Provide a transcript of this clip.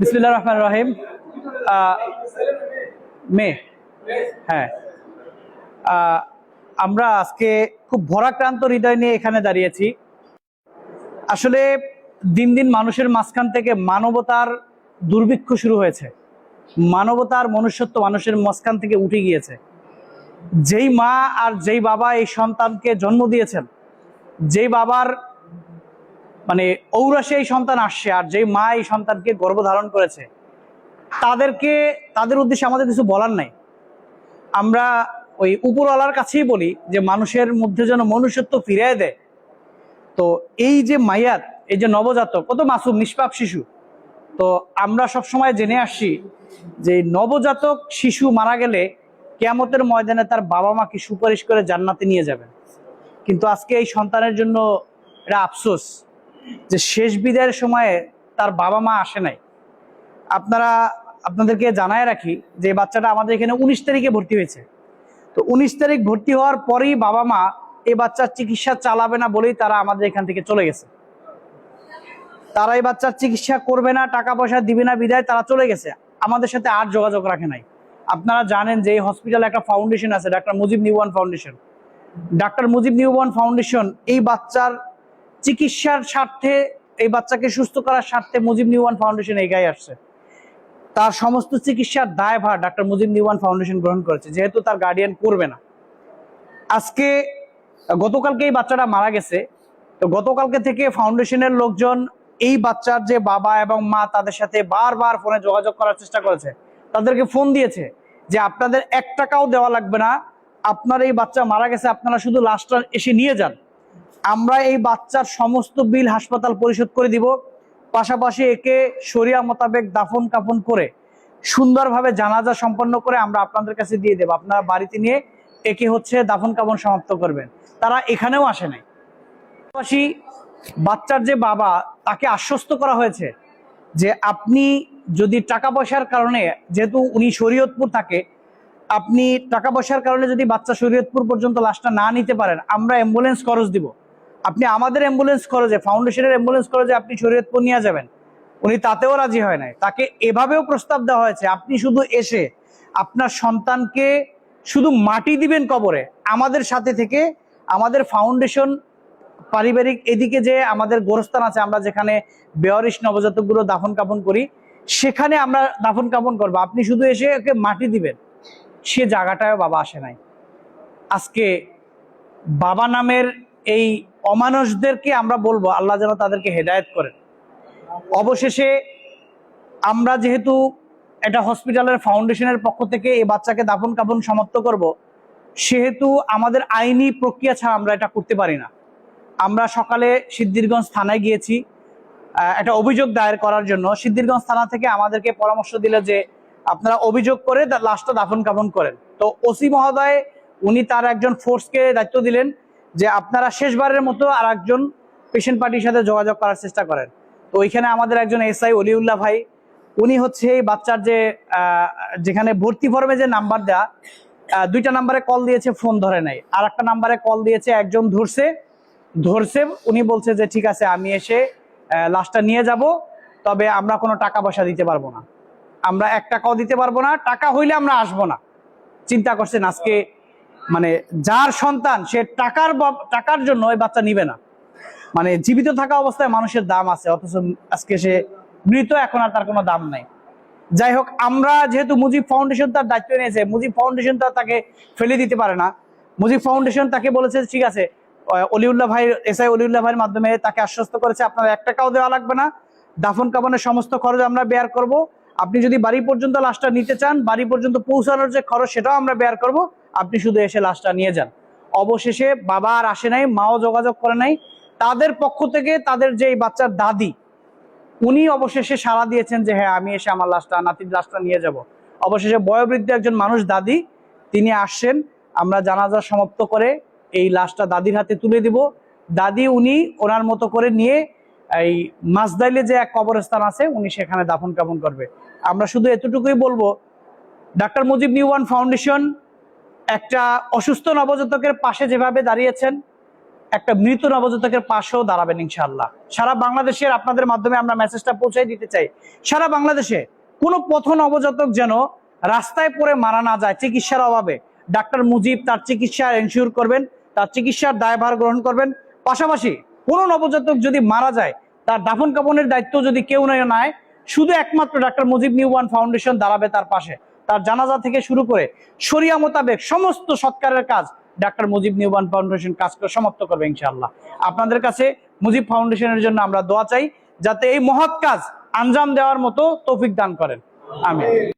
বিসমিল্লাহ রহমান রহিম। মে। হ্যাঁ। আমরা আজকে খুব ভরাক্রান্ত হৃদয় নিয়ে এখানে দাঁড়িয়েছি। আসলে দিন দিন মানুষের মাঝখান থেকে মানবতার দুর্ভিক্ষ শুরু হয়েছে। মানবতার মনুষ্যত্ব মানুষের মাঝখান থেকে উঠে গিয়েছে। যেই মা আর যেই বাবা এই সন্তানকে জন্ম দিয়েছেন, যেই বাবার মানে ঔরাসে এই সন্তান আসছে আর যেই মা এই সন্তানকে গর্ভধারণ করেছে, তাদেরকে, তাদের উদ্দেশ্যে আমাদের কিছু বলার নাই। আমরা ওই উপরওয়ালার কাছেই বলি যে মানুষের মধ্যে যেন মনুষ্যত্ব ফিরিয়ে দেয়। তো এই যে মায়াত এই যে নবজাতক, কত মাসুম, নিষ্পাপ শিশু। তো আমরা সব সময় জেনে আসছি যে নবজাতক শিশু মারা গেলে কেয়ামতের ময়দানে তার বাবা মাকে সুপারিশ করে জান্নাতে নিয়ে যাবেন। কিন্তু আজকে এই সন্তানের জন্য এটা আফসোস। যে শেষ বিদায়ের সময়ে তার বাবা মা আসে নাই। আপনারা, আপনাদেরকে জানায় রাখি যে বাচ্চাটা আমাদের এখানে উনিশ তারিখে ভর্তি হয়েছে। তো উনিশ তারিখ ভর্তি হওয়ার পরেই বাবা মা এই বাচ্চার চিকিৎসা চালাবে না বলেই তারা আমাদের এখান থেকে চলে গেছে। তারা এই বাচ্চার চিকিৎসা করবে না, টাকা পয়সা দিবে না, বিদায় তারা চলে গেছে। আমাদের সাথে আর যোগাযোগ রাখে নাই। আপনারা জানেন যে এই হসপিটালে একটা ফাউন্ডেশন আছে, doctor Mujib newborn foundation doctor Mujib newborn foundation এই বাচ্চার চিকিৎসার স্বার্থে এই বাচ্চাকে সুস্থ করার স্বার্থে মুজিব নিউবর্ন ফাউন্ডেশন এগিয়ে আসছে। তার সমস্ত চিকিৎসার দায়ভার ডাক্তার মুজিব নিউবর্ন ফাউন্ডেশন গ্রহণ করেছে, যেহেতু তার গার্ডিয়ান করবে না। আজকে গতকালকে এই বাচ্চাটা মারা গেছে। তো গতকালকে থেকে ফাউন্ডেশনের লোকজন এই বাচ্চার যে বাবা এবং মা তাদের সাথে বারবার ফোনে যোগাযোগ করার চেষ্টা করেছে। তাদেরকে ফোন দিয়েছে যে, আপনাদের এক টাকাও দেওয়া লাগবে না। আপনার এই বাচ্চা মারা গেছে, আপনারা শুধু লাশটা এসে নিয়ে যান। আমরা এই বাচ্চার সমস্ত বিল হাসপাতাল পরিশোধ করে দিব। পাশাপাশি একে শরিয়া মোতাবেক দাফন কাফন করে সুন্দরভাবে জানাজা সম্পন্ন করে আমরা আপনাদের কাছে দিয়ে দেব। আপনারা বাড়িতে নিয়ে একে হচ্ছে দাফন কাফন সমাপ্ত করবেন। তারা এখানেও আসে নাই। পাশাপাশি বাচ্চার যে বাবা, তাকে আশ্বস্ত করা হয়েছে যে আপনি যদি টাকা পয়সার কারণে, যেহেতু উনি শরীয়তপুর থাকে, আপনি টাকা পয়সার কারণে যদি বাচ্চা শরীয়তপুর পর্যন্ত লাশটা না নিতে পারেন, আমরা অ্যাম্বুলেন্স খরচ দিব। আপনি আমাদের অ্যাম্বুলেন্স খরচে ফাউন্ডেশনের অ্যাম্বুলেন্স খরচে আপনি শরীয়তপুর নিয়ে যাবেন, উনি তাতেও রাজি হয় নাই। তাকে এভাবেও প্রস্তাব দেওয়া হয়েছে, আপনি শুধু এসে আপনার সন্তানকে শুধু মাটি দিবেন কবরে, আমাদের সাথে থেকে আমাদের ফাউন্ডেশন পারিবারিক এদিকে যে আমাদের গোরস্থান আছে, আমরা যেখানে বেয়ারিশ নবজাতকগুলো দাফন কাফন করি, সেখানে আমরা দাফন কাফন করব। আপনি শুধু এসে ওকে মাটি দিবেন, সে জায়গাটায় বাবা আসে নাই। আজকে বাবা নামের এই অমানুষদেরকে আমরা বলব, আল্লাহ যেন তাদেরকে হেদায়েত করেন। অবশেষে আমরা যেহেতু এটা হসপিটালের ফাউন্ডেশনের পক্ষ থেকে এই বাচ্চাকে দাফন কাফন সমাপ্ত করব, সেহেতু আমাদের আইনি প্রক্রিয়া ছাড়া আমরা এটা করতে পারি না। আমরা সকালে সিদ্ধিরগঞ্জ থানায় গিয়েছি একটা অভিযোগ দায়ের করার জন্য। সিদ্ধিরগঞ্জ থানা থেকে আমাদেরকে পরামর্শ দিলে যে আপনারা অভিযোগ করে লাশটা দাফন কাফন করেন। তো ওসি মহোদয়, উনি তার একজন ফোর্সকে দায়িত্ব দিলেন। যে আপনারা শেষবারের মতো আর একজন পেশেন্ট পার্টির সাথে যোগাযোগ করার চেষ্টা করেন। তো ওইখানে আমাদের একজন এসআই অলিউল্লাহ ভাই উনি হচ্ছে এই বাচ্চার যে যেখানে ভর্তি ফর্মে যে নাম্বার আহ, দুইটা নাম্বারে কল দিয়েছে ফোন ধরে নাই। আর একটা নাম্বারে কল দিয়েছে একজন ধরছে ধরছে উনি বলছে যে ঠিক আছে আমি এসে লাশটা নিয়ে যাব তবে আমরা কোনো টাকা পয়সা দিতে পারব না। আমরা এক টাকাও দিতে পারব না টাকা হইলে আমরা আসব না। চিন্তা করছেন আজকে মানে যার সন্তান, সে টাকার টাকার জন্য ওই বাচ্চা নিবে না। মানে জীবিত থাকা অবস্থায় মানুষের দাম আছে, অথচ আজকে সে মৃত, এখন আর তার কোনো দাম নাই। যাই হোক, আমরা যেহেতু মুজিব ফাউন্ডেশন তার দায়িত্ব নিয়েছে, মুজিব ফাউন্ডেশন তো আর তাকে ফেলে দিতে পারে না। মুজিব ফাউন্ডেশন তাকে বলেছে, ঠিক আছে অলিউল্লাহ ভাই এস আই অলিউল্লাহ ভাইয়ের মাধ্যমে তাকে আশ্বস্ত করেছে, আপনার এক টাকাও দেওয়া লাগবে না। দাফন কাফনের সমস্ত খরচ আমরা বেয়ার করব। আপনি যদি বাড়ি পর্যন্ত লাশটা নিতে চান, বাড়ি পর্যন্ত পৌঁছানোর যে খরচ, সেটাও আমরা বেয়ার করব। আপনি শুধু এসে লাশটা নিয়ে যান। অবশেষে বাবা আর আসে নাই, মাও যোগাযোগ করে নাই। তাদের পক্ষ থেকে তাদের যে বাচ্চার দাদি, উনি অবশেষে সাড়া দিয়েছেন যে হ্যাঁ আমি এসে আমার লাশটা, নাতির লাশটা নিয়ে যাব। অবশেষে বয়োবৃদ্ধ একজন মানুষ দাদি, তিনি আসছেন। আমরা জানাজা সমাপ্ত করে এই লাশটা দাদির হাতে তুলে দিব। দাদি, উনি ওনার মতো করে নিয়ে এই মাসদাইলে যে এক কবরস্থান আছে, উনি সেখানে দাফন কাফন করবে। আমরা শুধু এতটুকুই বলব, ডাক্তার মুজিব নিউওয়ান ফাউন্ডেশন একটা অসুস্থ নবজাতকের পাশে যেভাবে দাঁড়িয়েছেন, একটা মৃত নবজাতকের পাশেও দাঁড়াবেন ইনশাল্লাহ সারা বাংলাদেশের আপনাদের মাধ্যমে আমরা মেসেজটা পৌঁছাই দিতে চাই। সারা বাংলাদেশে কোনো পথ নবজাতক যেন রাস্তায় পড়ে মারা না যায়, চিকিৎসার অভাবে। ডাক্তার মুজিব তার চিকিৎসা এনশিওর করবেন, তার চিকিৎসার দায়ভার গ্রহণ করবেন। পাশাপাশি কোনো নবজাতক যদি মারা যায়, তার দাফন কাপনের দায়িত্ব যদি কেউ নেয়, শুধু একমাত্র ডাক্তার মুজিব নিউবান ফাউন্ডেশন দাঁড়াবে তার পাশে। তার জানাজা থেকে শুরু করে সরিয়া মোতাবেক সমস্ত সৎকারের কাজ ডাক্তার মুজিব নিউবান ফাউন্ডেশন কাজ করে সমাপ্ত করবে ইনশাআল্লাহ। আপনাদের কাছে মুজিব ফাউন্ডেশনের জন্য আমরা দোয়া চাই, যাতে এই মহৎ কাজ আঞ্জাম দেওয়ার মতো তৌফিক দান করেন। আমি